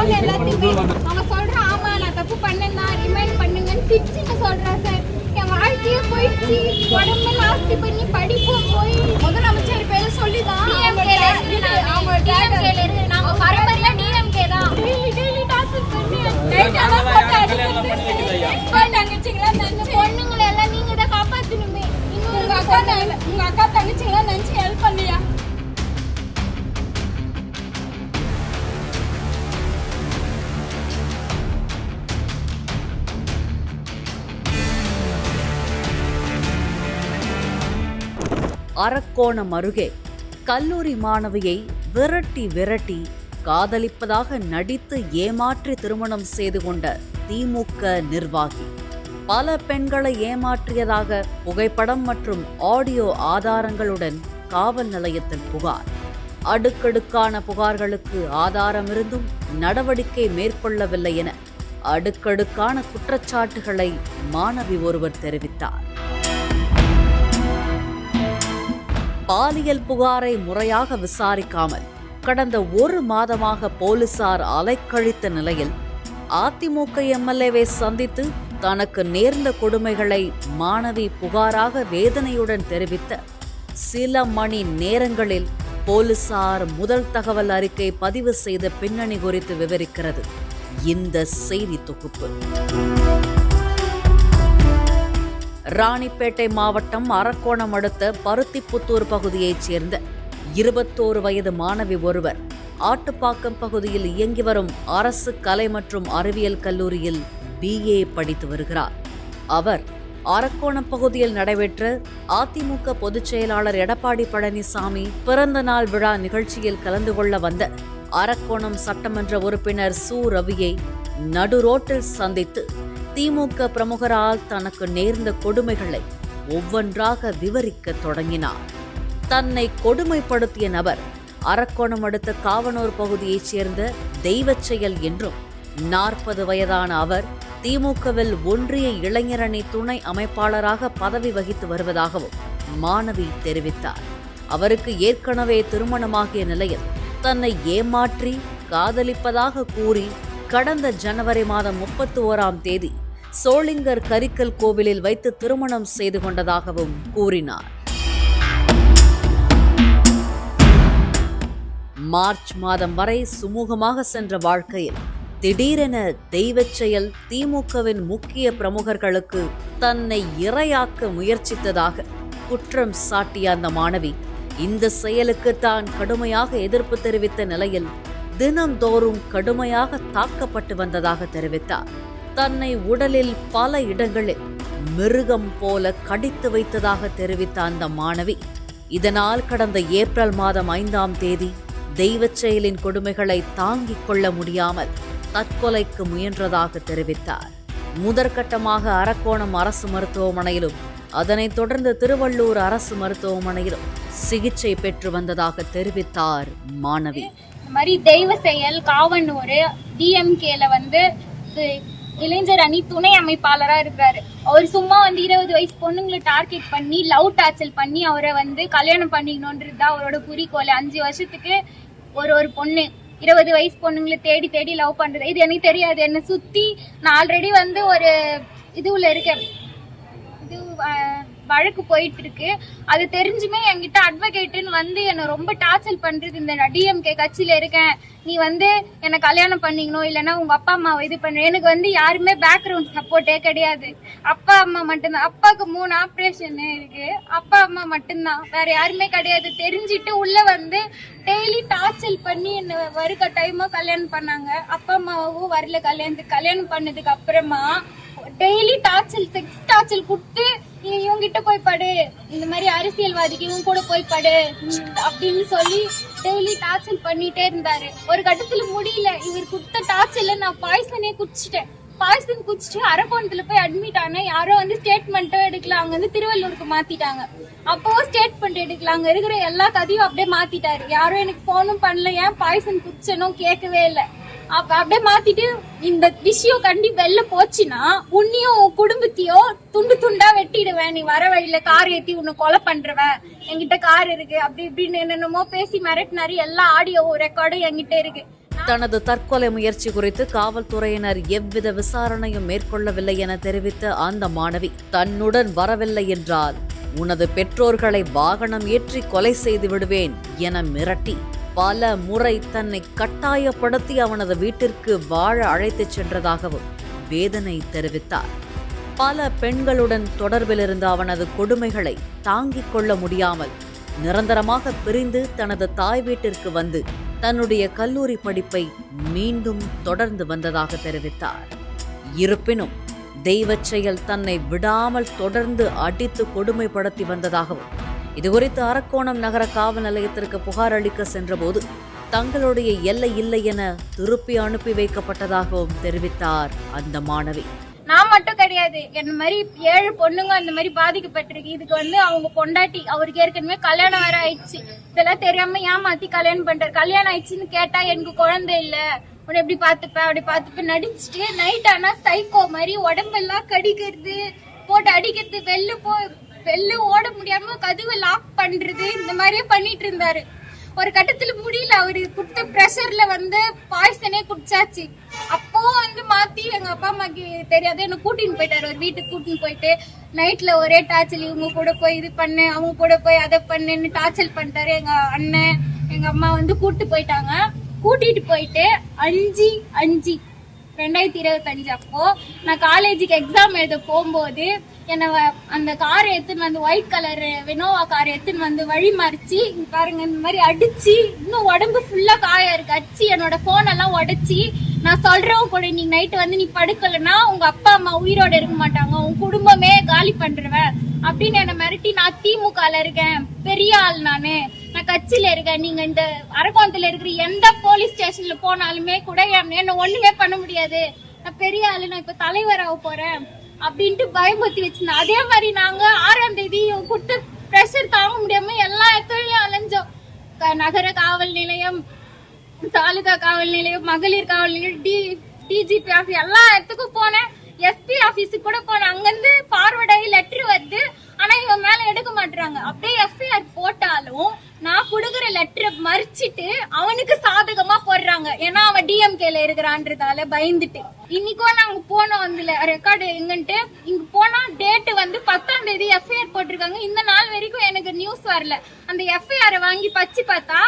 Phone எல்லாத்தையுமே. அவங்க சொல்ற ஆமா நான் தப்பு பண்ணேன்னா ரிமைண்ட் பண்ணுங்கன்னு சிரிச்சுன்னு சொல்றா சார். என் வாழ்க்கையே போயிடுச்சு. உடம்பு நாஸ்தி பண்ணி படிப்பும் போய் முதலமைச்சர் பேர சொல்லிதான் டிஎம்கேல இருந்து நாங்க டிஎம்கேல இருந்து நாங்க பரம்பரையா டிஎம்கே தான். டெய்லி டெய்லி டார்ச்சர் பண்ணி போட்டு அடிக்கிறது. அரக்கோணம் அருகே கல்லூரி மாணவியை விரட்டி விரட்டி காதலிப்பதாக நடித்து ஏமாற்றி திருமணம் செய்து கொண்ட திமுக நிர்வாகி. பல பெண்களை ஏமாற்றியதாக புகைப்படம் மற்றும் ஆடியோ ஆதாரங்களுடன் காவல் நிலையத்தில் புகார். அடுக்கடுக்கான புகார்களுக்கு ஆதாரமிருந்தும் நடவடிக்கை மேற்கொள்ளவில்லை என அடுக்கடுக்கான குற்றச்சாட்டுகளை மாணவி ஒருவர் தெரிவித்தார். பாலியல் புகாரை முறையாக விசாரிக்காமல் கடந்த ஒரு மாதமாக போலீசார் அலைக்கழித்த நிலையில் அதிமுக எம்எல்ஏவை சந்தித்து தனக்கு நேர்ந்த கொடுமைகளை மாணவி புகாராக வேதனையுடன் தெரிவித்த சில மணி நேரங்களில் போலீசார் முதல் தகவல் அறிக்கை பதிவு செய்த பின்னணி குறித்து விவரிக்கிறது. இந்த செய்தி தொகுப்பு. ராணிப்பேட்டை மாவட்டம் அரக்கோணம் அடுத்த பருத்திப்புத்தூர் பகுதியைச் சேர்ந்த இருபத்தோரு வயது மாணவி ஒருவர் ஆட்டுப்பாக்கம் பகுதியில் இயங்கி வரும் அரசு கலை மற்றும் அறிவியல் கல்லூரியில் பிஏ படித்து வருகிறார். அவர் அரக்கோணம் பகுதியில் நடைபெற்ற அதிமுக பொதுச் செயலாளர் எடப்பாடி பழனிசாமி பிறந்த நாள் விழா நிகழ்ச்சியில் கலந்து கொள்ள வந்த அரக்கோணம் சட்டமன்ற உறுப்பினர் சு. ரவியை நடுரோட்டில் சந்தித்து திமுக பிரமுகரால் தனக்கு நேர்ந்த கொடுமைகளை ஒவ்வொன்றாக விவரிக்கத் தொடங்கினார். தன்னை கொடுமைப்படுத்திய நபர் அரக்கோணம் அடுத்த காவனூர் பகுதியைச் சேர்ந்த தெய்வச் செயல் என்றும் நாற்பது வயதான அவர் திமுகவில் ஒன்றிய இளைஞரணி துணை அமைப்பாளராக பதவி வகித்து வருவதாகவும் மாணவி தெரிவித்தார். அவருக்கு ஏற்கனவே திருமணமாகிய நிலையில் தன்னை ஏமாற்றி காதலிப்பதாக கூறி கடந்த ஜனவரி மாதம் முப்பத்தி ஓராம் தேதி சோளிங்கர் கரிக்கல் கோவிலில் வைத்து திருமணம் செய்து கொண்டதாகவும் கூறினார். மார்ச் மாதம் வரை சுமூகமாக சென்ற வாழ்க்கையில் திடீரென தெய்வச் செயல் திமுகவின் முக்கிய பிரமுகர்களுக்கு தன்னை இரையாக்க முயற்சித்ததாக குற்றம் சாட்டிய அந்த மாணவி இந்த செயலுக்கு தான் கடுமையாக எதிர்ப்பு தெரிவித்த நிலையில் தினம்தோறும் கடுமையாக தாக்கப்பட்டு வந்ததாக தெரிவித்தார். தன்னை உடலில் பல இடங்களில் மிருகம் போல கடித்து வைத்ததாக தெரிவித்த அந்த மாணவி இதனால் கடந்த ஏப்ரல் மாதம் ஐந்தாம் தேதி தெய்வச் செயலின் கொடுமைகளை தாங்கிக் கொள்ள முடியாமல் தற்கொலைக்கு முயன்றதாக தெரிவித்தார். முதற்கட்டமாக அரக்கோணம் அரசு மருத்துவமனையிலும் அதனைத் தொடர்ந்து திருவள்ளூர் அரசு மருத்துவமனையிலும் சிகிச்சை பெற்று வந்ததாக தெரிவித்தார் மாணவி. இந்த மாதிரி தெய்வ செயல் காவனூர் டிஎம்கேல வந்து இளைஞர் அணி துணை அமைப்பாளரா இருக்கிறாரு அவர் சும்மா வந்து இருபது வயசு பொண்ணுங்களை டார்கெட் பண்ணி லவ் டார்ச்சல் பண்ணி அவரை வந்து கல்யாணம் பண்ணிக்கணுன்றது தான் அவரோட குறிக்கோள். அஞ்சு வருஷத்துக்கு ஒரு ஒரு பொண்ணு இருபது வயசு பொண்ணுங்களை தேடி தேடி லவ் பண்றது. இது எனக்கு தெரியாது. என்னை சுத்தி நான் ஆல்ரெடி வந்து ஒரு இதுல இருக்கேன். இது வழக்கு போயிட்டு இருக்கு அது தெரிஞ்சுமே என்கிட்ட அட்வொகேட்டுன்னு வந்து என்னை ரொம்ப டார்ச்சல் பண்றது. இந்த டிஎம்கே கட்சியில இருக்கேன். நீ வந்து என்னை கல்யாணம் பண்ணிக்கணும் இல்லைன்னா உங்க அப்பா அம்மாவை இது பண்ணு எனக்கு வந்து யாருமே பேக்ரவுண்ட் சப்போர்ட்டே கிடையாது. அப்பா அம்மா மட்டும்தான். அப்பாவுக்கு மூணு ஆப்ரேஷன் இருக்கு. அப்பா அம்மா மட்டும்தான். வேற யாருமே கிடையாது. தெரிஞ்சிட்டு உள்ள வந்து டெய்லி டார்ச்சல் பண்ணி என்ன வருக டைமா கல்யாணம் பண்ணாங்க. அப்பா அம்மாவும் வரல கல்யாணத்துக்கு. கல்யாணம் பண்ணதுக்கு அப்புறமா டெய்லி டார்ச்சல் செக்ஸ் டார்ச்சல் கொடுத்து நீ இவங்கிட்ட போய் படு. இந்த மாதிரி அரசியல்வாதிக்கு இவங்க கூட போய் படு. அப்படின்னு சொல்லி டெய்லி டார்ச்சர் பண்ணிட்டே இருந்தாரு. ஒரு கட்டத்துல முடியல. இவர் கொடுத்த டார்ச்சர்ல நான் பாய்சனே குடிச்சிட்டேன். பாய்சன் குடிச்சிட்டு அரக்கோணத்துல போய் அட்மிட் ஆனேன். யாரோ வந்து ஸ்டேட்மெண்ட்டும் எடுக்கல. அங்க வந்து திருவள்ளூருக்கு மாத்திட்டாங்க. அப்போ ஸ்டேட்மெண்ட் எடுக்கல. அங்க இருக்கிற எல்லா கதையும் அப்படியே மாத்திட்டாரு. யாரும் எனக்கு போனும் பண்ணல. ஏன் பாய்சன் குடிச்சனும் கேட்கவே இல்லை. அப்ப அப்படியே மாத்திட்டு இந்த விஷயம் கண்டி வெளில போச்சுன்னா உன்னையும் உன் குடும்பத்தையும் துண்டு துண்டா வெட்டிடுவேன் நீ வர வழியில கார் ஏத்தி உன்னை கொலை பண்றவன் என்கிட்ட கார் இருக்கு அப்படி இப்படின்னு என்னென்னமோ பேசி மிரட்டினாரு. எல்லா ஆடியோ ரெக்கார்டும் என்கிட்ட இருக்கு. தனது தற்கொலை முயற்சி குறித்து காவல்துறையினர் எவ்வித விசாரணையும் மேற்கொள்ளவில்லை என தெரிவித்த அந்த மாணவி தன்னுடன் வரவில்லை என்றால் உனது பெற்றோர்களை வாகனம் ஏற்றி கொலை செய்து விடுவேன் என மிரட்டி. பல முறை தன்னை கட்டாயப்படுத்தி அவனது வீட்டிற்கு வாழ அழைத்துச் சென்றதாகவும் வேதனை தெரிவித்தார். பல பெண்களுடன் தொடர்பில் இருந்த அவனது கொடுமைகளை தாங்கிக் கொள்ள முடியாமல் நிரந்தரமாக பிரிந்து தனது தாய் வீட்டிற்கு வந்து தன்னுடைய கல்லூரி படிப்பை மீண்டும் தொடர்ந்து வந்ததாக தெரிவித்தார். இருப்பினும் தெய்வச் செயல் தன்னை விடாமல் தொடர்ந்து அடித்து கொடுமைப்படுத்தி வந்ததாகவும் இதுகுறித்து அரக்கோணம் நகர காவல் நிலையத்திற்கு புகார் அளிக்க சென்றபோது தங்களுடைய எல்லை இல்லை என திருப்பி அனுப்பி வைக்கப்பட்டதாகவும் தெரிவித்தார் அந்த மாணவி. நான் மட்டும் கிடையாது. என்ன மாதிரி ஏழு பொண்ணுங்க அந்த மாதிரி பாதிக்கப்பட்டிருக்கு. இதுக்கு வந்து அவங்க பொண்டாட்டி அவருக்கு ஏற்கனவே கல்யாணம் வேற ஆயிடுச்சு. இதெல்லாம் தெரியாம ஏமாத்தி கல்யாணம் பண்றாரு. கல்யாணம் ஆயிடுச்சுன்னு கேட்டா எனக்கு குழந்தை இல்ல. உன்னை எப்படி பாத்துப்பேன் அப்படி பாத்துப்பேன் நடிச்சுட்டு நைட் ஆனா சைக்கோ மாதிரி உடம்பெல்லாம் கடிக்கிறது. போட்டு அடிக்கிறது. வெளில போ வெளில ஓட முடியாம கதவை லாக் பண்றது இந்த மாதிரியே பண்ணிட்டு இருந்தாரு. ஒரு கட்டத்துல முடியல அவரு கொடுத்த ப்ரெஷர்ல வந்து பாய்சனே குடிச்சாச்சு. அப்போ வந்து மாத்தி எங்க அப்பா அம்மாக்கு தெரியாது என்ன கூட்டின்னு போயிட்டாரு. ஒரு வீட்டுக்கு கூட்டின்னு போயிட்டு நைட்ல ஒரே டார்ச்சல் இவங்க கூட போய் இது பண்ணு அவங்க கூட போய் அதை பண்ணுன்னு டார்ச்சல் பண்ணிட்டாரு எங்க அண்ணன். எங்க அம்மா வந்து கூட்டு போயிட்டாங்க. கூட்டிட்டு போயிட்டு அஞ்சு அஞ்சு ரெண்டாயிரத்தி இருபத்தஞ்சு அப்போ நான் காலேஜுக்கு எக்ஸாம் எழுத போகும்போது என்னை அந்த காரை எடுத்துன்னு வந்து ஒயிட் கலர் வினோவா கார் எடுத்துன்னு வந்து வழி மறிச்சு பாருங்க இந்த மாதிரி அடிச்சு இன்னும் உடம்பு ஃபுல்லா காயம் இருக்கு. அடிச்சு என்னோட போன் எல்லாம் உடைச்சி நான் சொல்றேன் கூட நீ நைட்டு வந்து நீ படுக்கலைன்னா உங்க அப்பா அம்மா உயிரோட இருக்க மாட்டாங்க. உன் குடும்பமே காலி பண்றவன் அப்படின்னு என்னை மிரட்டி நான் திமுகல இருக்கேன். பெரிய ஆள் நானு. நான் கட்சியில இருக்கேன். நீங்க இந்த அரக்கோணத்துல இருக்கிற எந்த போலீஸ் ஸ்டேஷன்ல போனாலுமே கூட என்ன ஒண்ணுமே பண்ண முடியாது. நான் பெரிய ஆளு. நான் இப்ப தலைவராக போறேன். அப்படின்ட்டு பயமுறுத்தி வச்சிருந்தேன். அதே மாதிரி நாங்க ஆறாம் தேதி கொடுத்த ப்ரெஷர் தாங்க முடியாம எல்லா இடத்துலயும் அலைஞ்சோம். க- நகர காவல் நிலையம் தாலுகா காவல் நிலையம் மகளிர் காவல் நிலையம் டி டிஜிபி ஆஃபீஸ் எல்லா இடத்துக்கும் போனேன். எஸ்பி ஆஃபீஸுக்கு கூட போனேன். அங்கிருந்து ஃபார்வர்ட் ஆகி லெட்டர் வருது. ஆனா இவன் மேல எடுக்க மாட்டாங்க அப்படியே எஃப்ஐஆர் போட்டாலும் நான் கொடுக்குற லெட்டரை மறிச்சிட்டு அவனுக்கு சாதகமா போடுறாங்க. ஏன்னா அவன் டிஎம்கேல இருக்கிறான்றதால பயந்துட்டு. இன்னைக்கும் நாங்க போனோம் அதுல ரெக்கார்டு எங்கன்ட்டு இங்க போனா டேட்டு வந்து பத்தாம் தேதி எஃப்ஐஆர் போட்டிருக்காங்க. இந்த நாள் வரைக்கும் எனக்கு நியூஸ் வரல. அந்த எஃப்ஐஆர் வாங்கி பச்சு பார்த்தா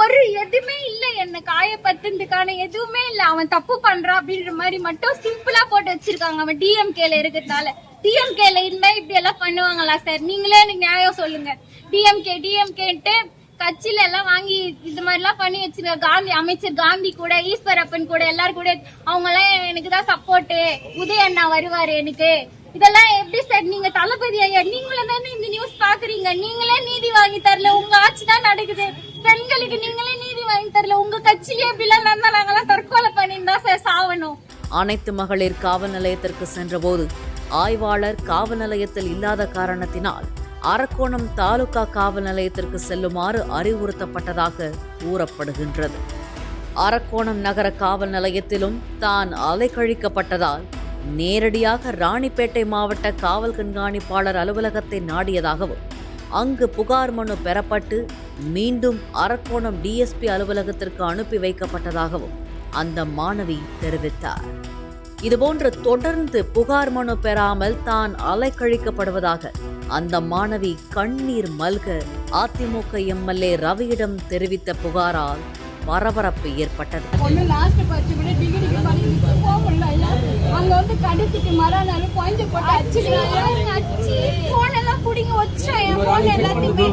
ஒரு எதுவுமே இல்ல. என்ன காயப்பத்துறதுக்கான எதுவுமே இல்ல. அவன் தப்பு பண்றான் அப்படின்ற மாதிரி மட்டும் சிம்பிளா போட்டு வச்சிருக்காங்க. அவன் டிஎம்கேல இருக்கிறதால டிஎம்கேல இருந்தா இப்படி எல்லாம் பண்ணுவாங்களா சார் நீங்களே எனக்கு நியாயம் சொல்லுங்க. டிஎம்கே டிஎம்கேன்ட்டு கட்சியில எல்லாம் வாங்கி இது மாதிரி எல்லாம் பண்ணி வச்சிருக்க காந்தி அமைச்சர் காந்தி கூட ஈஸ்வரப்பன் கூட எல்லாரும் கூட அவங்க எல்லாம் எனக்கு தான் சப்போர்ட்டு உதய அண்ணா வருவாரு எனக்கு. இதெல்லாம் எப்படி சார் நீங்க தளபதி ஐயா நீங்களும் தானே இந்த நியூஸ் பாக்குறீங்க. நீங்களே நீதி வாங்கி தரல. உங்க ஆட்சி தான் நடக்குது. பெண்களுக்கு நீங்களே நீதி வாங்கி தரல. உங்க கட்சியே இப்படி எல்லாம் நடந்தா தற்கொலை பண்ணியிருந்தா சார் சாவணும். அனைத்து மகளிர் காவல் நிலையத்திற்கு சென்றபோது ஆய்வாளர் காவல் நிலையத்தில் இல்லாத காரணத்தினால் அரக்கோணம் தாலுகா காவல் நிலையத்திற்கு செல்லுமாறு அறிவுறுத்தப்பட்டதாக கூறப்படுகின்றது. அரக்கோணம் நகர காவல் நிலையத்திலும் தான் அலைக்கழிக்கப்பட்டதால் நேரடியாக ராணிப்பேட்டை மாவட்ட காவல் கண்காணிப்பாளர் அலுவலகத்தை நாடியதாகவும் அங்கு புகார் மனு பெறப்பட்டு மீண்டும் அரக்கோணம் டிஎஸ்பி அலுவலகத்திற்கு அனுப்பி வைக்கப்பட்டதாகவும் அந்த மாணவி தெரிவித்தார். இதுபோன்று தொடர்ந்து புகார் மனு பெறாமல் தான் அலைக்கழிக்கப்படுவதாக அந்த மாணவி கண்ணீர் மல்க அதிமுக எம்எல்ஏ ரவியிடம் தெரிவித்த புகாரால் பரபரப்பு ஏற்பட்டது பொண்ணு லாஸ்ட் பரிச்சு கூட டிகிரிக்கு படிச்சுட்டு போக முடியல ஐயா அங்க வந்து கடிச்சிட்டு மறுநாள் குழந்தை போட்டு அடிச்சிருக்காங்க அச்சி. போன் எல்லாம் புடிங்க வச்சேன் என் போன் எல்லாத்தையுமே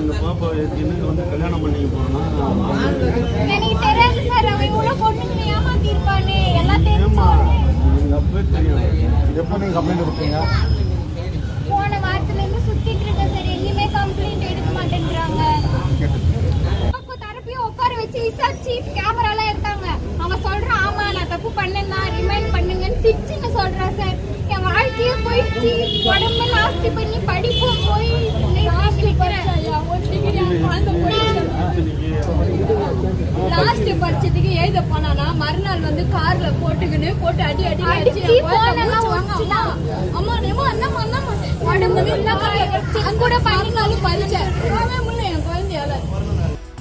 இந்த பாப்பா எனக்கு வந்து கல்யாணம் பண்ணிக்க போனா எனக்கு தெரியாது சார் அவன் இவ்வளவு பொண்ணுங்களை ஏமாத்தி இருப்பானே எல்லாம் தெரிஞ்சோன்னு எனக்கு அப்பவே தெரியும் எப்போ நீங்கள் கம்ப்ளைண்ட் கொடுத்தீங்க? போன வாரத்துல இருந்து சுத்திட்டு இருக்கேன் சார். எங்கேயுமே கம்ப்ளைண்ட் எடுக்க மாட்டேன்றாங்க. அப்போ தரப்பையும் உட்கார வச்சு விசாரிச்சு கேமரால எடுத்தாங்க. அவன் சொல்றான் ஆமா நான் தப்பு பண்ணேன்னா ரிமைண்ட் பண்ணுங்கன்னு சிரிச்சுன்னு சொல்றான் சார் என் வாழ்க்கையே போயிடுச்சு உடம்பு நாஸ்தி பண்ணி படிப்பும் போய் லாஸ்ட் பரிச்சதுக்கு எழுத போனானா மறுநாள் வந்து கார்ல போட்டுக்கின்னு போட்டு அடி அடி அடிச்சு. அம்மா அம்மா அண்ணம்மா அண்ணம்மா உடம்பு வச்சு கூட பண்ணினாலும் பறிச்சேன்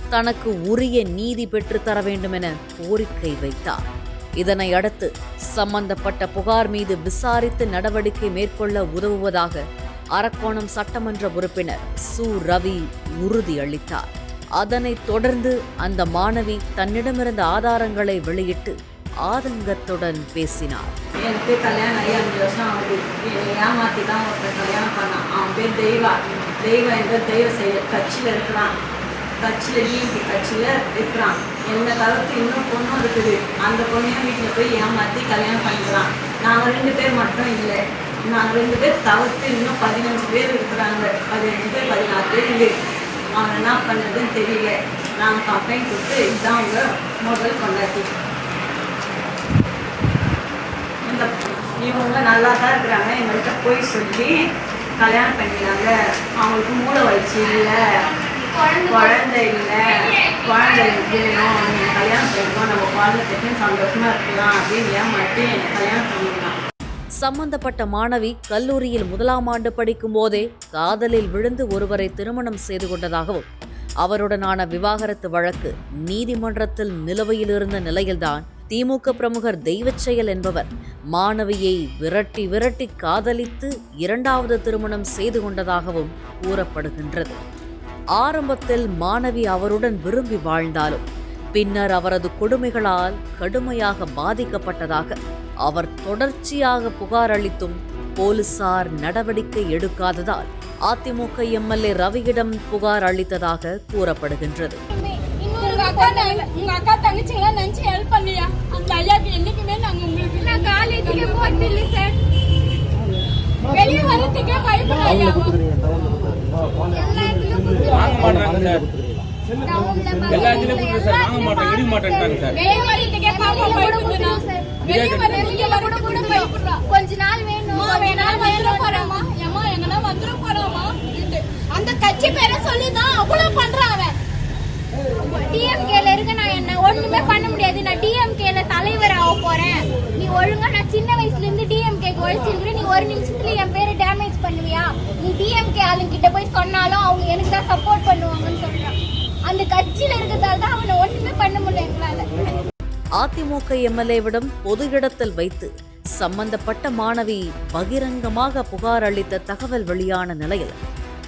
தனக்கு உரிய நீதி பெற்றுத்தர வேண்டும் என கோரிக்கை வைத்தார். இதனை அடுத்து சம்பந்தப்பட்ட புகார் மீது விசாரித்து நடவடிக்கை மேற்கொள்ள உதவுவதாக அரக்கோணம் சட்டமன்ற உறுப்பினர் சு. ரவி உறுதியளித்தார். அதனைத் தொடர்ந்து அந்த மாணவி தன்னிடமிருந்த ஆதாரங்களை வெளியிட்டு ஆதங்கத்துடன் பேசினார். எனக்கு கல்யாணம் ஆகி அஞ்சு வருஷம் ஆகுது. என்னை ஏமாற்றி தான் ஒருத்தர் கல்யாணம் பண்ணான். அவன் பேர் தெய்வா. தெய்வம் என்ற தெய்வ செய்ய கட்சியில் இருக்கிறான். கட்சியில் டிஎம்பி கட்சியில் இருக்கிறான் எந்த காலத்து இன்னும் பொண்ணும் இருக்குது. அந்த பொண்ணையும் வீட்டில் போய் ஏமாற்றி கல்யாணம் பண்ணிக்கலாம். நாங்கள் ரெண்டு பேர் மட்டும் இல்லை. நாங்கள் ரெண்டு பேர் தவிர்த்து இன்னும் பதினஞ்சு பேர் இருக்கிறாங்க. பதினஞ்சு பேர் பதினாறு பேர் இல்லை. அவங்க என்ன பண்ணதுன்னு தெரியல. நாங்கள் கம்ப்ளைண்ட் கொடுத்து இதுதான் அவங்க முதல் கொண்டாட்டி இந்த இவங்க நல்லா தான் இருக்கிறாங்க. எங்கள்கிட்ட போய் சொல்லி கல்யாணம் பண்ணிக்கிறாங்க. அவங்களுக்கு மூளை வளர்ச்சி இல்லை. குழந்தை இல்லை. குழந்தை வேணும்? நீங்கள் கல்யாணம் பண்ணிக்கணும் நம்ம குழந்தை சந்தோஷமாக இருக்கலாம் அப்படின்னு ஏமாற்றி என்னை கல்யாணம் பண்ணிக்கலாம். சம்பந்தப்பட்ட மாணவி கல்லூரியில் முதலாம் ஆண்டு படிக்கும் போதே காதலில் விழுந்து ஒருவரை திருமணம் செய்து கொண்டதாகவும் அவருடனான விவாகரத்து வழக்கு நீதிமன்றத்தில் நிலுவையில் இருந்த நிலையில்தான் திமுக பிரமுகர் தெய்வச்செயல் என்பவர் மாணவியை விரட்டி விரட்டி காதலித்து இரண்டாவது திருமணம் செய்து கொண்டதாகவும் கூறப்படுகின்றது. ஆரம்பத்தில் மாணவி அவருடன் விரும்பி வாழ்ந்தாலும் பின்னர் அவரது கொடுமைகளால் கடுமையாக பாதிக்கப்பட்டதாக அவர் தொடர்ச்சியாக புகார் அளித்தும் போலீசார் நடவடிக்கை எடுக்காததால் அதிமுக எம்எல்ஏ ரவியிடம் புகார் அளித்ததாக கூறப்படுகின்றது. உங்க அக்கா தங்க- மாட்டாங்க சார். எல்லா சார். வாங்க மாட்டோம் எடுக்க மாட்டேன்ட்டாங்க சார். கொஞ்ச நாள் வேணும். அம்மா வேணா வந்துட போறாமா ஏமா எங்கன்னா வந்துட போறாமா அந்த கட்சி பேரை சொல்லிதான் அவ்வளவு பண்றான் அவன். டிஎம்கேல இருக்க நான் என்ன ஒண்ணுமே பண்ண முடியாது. நான் டிஎம்கேல தலைவர் ஆக போறேன். நீ ஒழுங்கா நான் சின்ன வயசுல இருந்து டிஎம்கேக்கு நீ ஒரு நிமிஷத்துல என் பேரை நீ டிஎம்கே போய் சொன்னாலும் அவங்க எனக்கு தான் சப்போர்ட் பண்ணுவாங்கன்னு சொல்றான். அந்த கட்சியில இருக்கிறதால தான் அவனை ஒண்ணுமே பண்ண முடியல எங்களால. அதிமுக எம்எல்ஏவிடம் பொது இடத்தில் வைத்து சம்பந்தப்பட்ட மாணவி பகிரங்கமாக புகார் அளித்த தகவல் வெளியான நிலையில்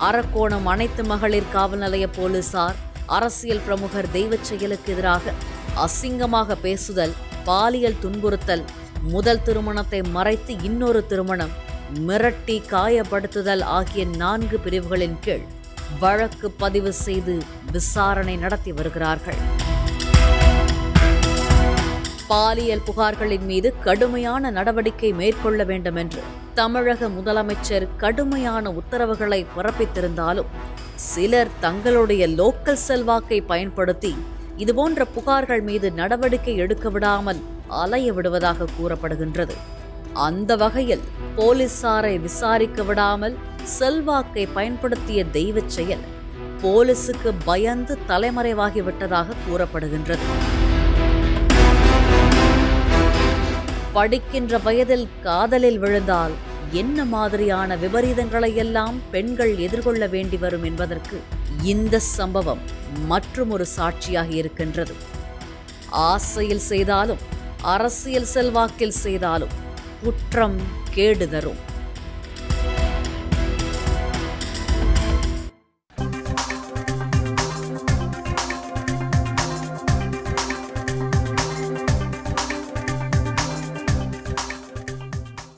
அரக்கோணம் அனைத்து மகளிர் காவல் நிலைய போலீசார் அரசியல் பிரமுகர் தெய்வச் செயலுக்கு எதிராக அசிங்கமாக பேசுதல் பாலியல் துன்புறுத்தல் முதல் திருமணத்தை மறைத்து இன்னொரு திருமணம் மிரட்டி காயப்படுத்துதல் ஆகிய நான்கு பிரிவுகளின் கீழ் வழக்கு பதிவு செய்து விசாரணை நடத்தி வருகிறார்கள். பாலியல் புகார்களின் மீது கடுமையான நடவடிக்கை மேற்கொள்ள வேண்டும் என்று தமிழக முதலமைச்சர் கடுமையான உத்தரவுகளை பிறப்பித்திருந்தாலும் சிலர் தங்களுடைய லோக்கல் செல்வாக்கை பயன்படுத்தி இதுபோன்ற புகார்கள் மீது நடவடிக்கை எடுக்க விடாமல் அலைய விடுவதாக கூறப்படுகின்றது. அந்த வகையில் போலீசாரை விசாரிக்க விடாமல் செல்வாக்கை பயன்படுத்திய தெய்வச் செயல் போலீசுக்கு பயந்து தலைமறைவாகிவிட்டதாக கூறப்படுகின்றது. படிக்கின்ற வயதில் காதலில் விழுந்தால் என்ன மாதிரியான விபரீதங்களை எல்லாம் பெண்கள் எதிர்கொள்ள வேண்டி வரும் என்பதற்கு இந்த சம்பவம் மற்றும் ஒரு சாட்சியாக இருக்கின்றது. ஆசையில் செய்தாலும் அரசியல் செல்வாக்கில் செய்தாலும் குற்றம் கேடு தரும்